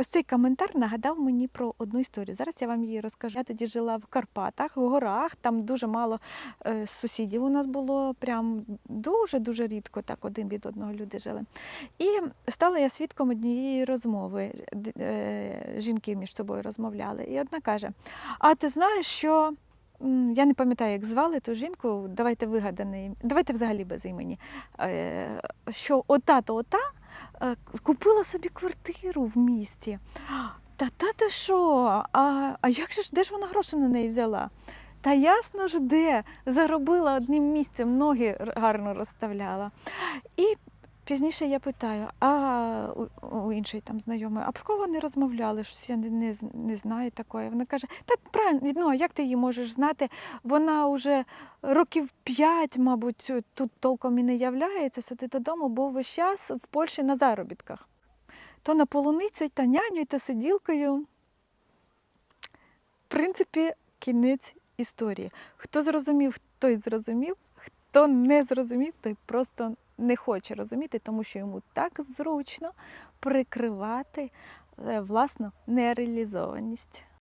Ось цей коментар нагадав мені про одну історію. Зараз я вам її розкажу. Я тоді жила в Карпатах, в горах. Там дуже мало е, сусідів у нас було. Прям дуже-дуже рідко так один від одного люди жили. І стала я свідком однієї розмови. Е, Жінки між собою розмовляли. І одна каже: А ти знаєш, що. Я не пам'ятаю, як звали ту жінку, давайте вигаданий, давайте взагалі без імені. Е, Що ота-то ота купила собі квартиру в місті. Та та ти що? А, а як же ж де ж вона гроші на неї взяла? Та ясно ж де. Заробила одним місцем, ноги гарно розставляла. І пізніше я питаю, а у, у іншої там знайомої, а про кого вони розмовляли? Щось я не, не, не знаю такої. Вона каже: так правильно, ну а як ти її можеш знати? Вона вже років п'ять, мабуть, тут толком і не являється сюди додому, бо весь час в Польщі на заробітках. То на полуницю, та няню, то сиділкою. В принципі, кінець історії. Хто зрозумів, той зрозумів, хто не зрозумів, той просто не хоче розуміти, тому що йому так зручно прикривати е, власну нереалізованість.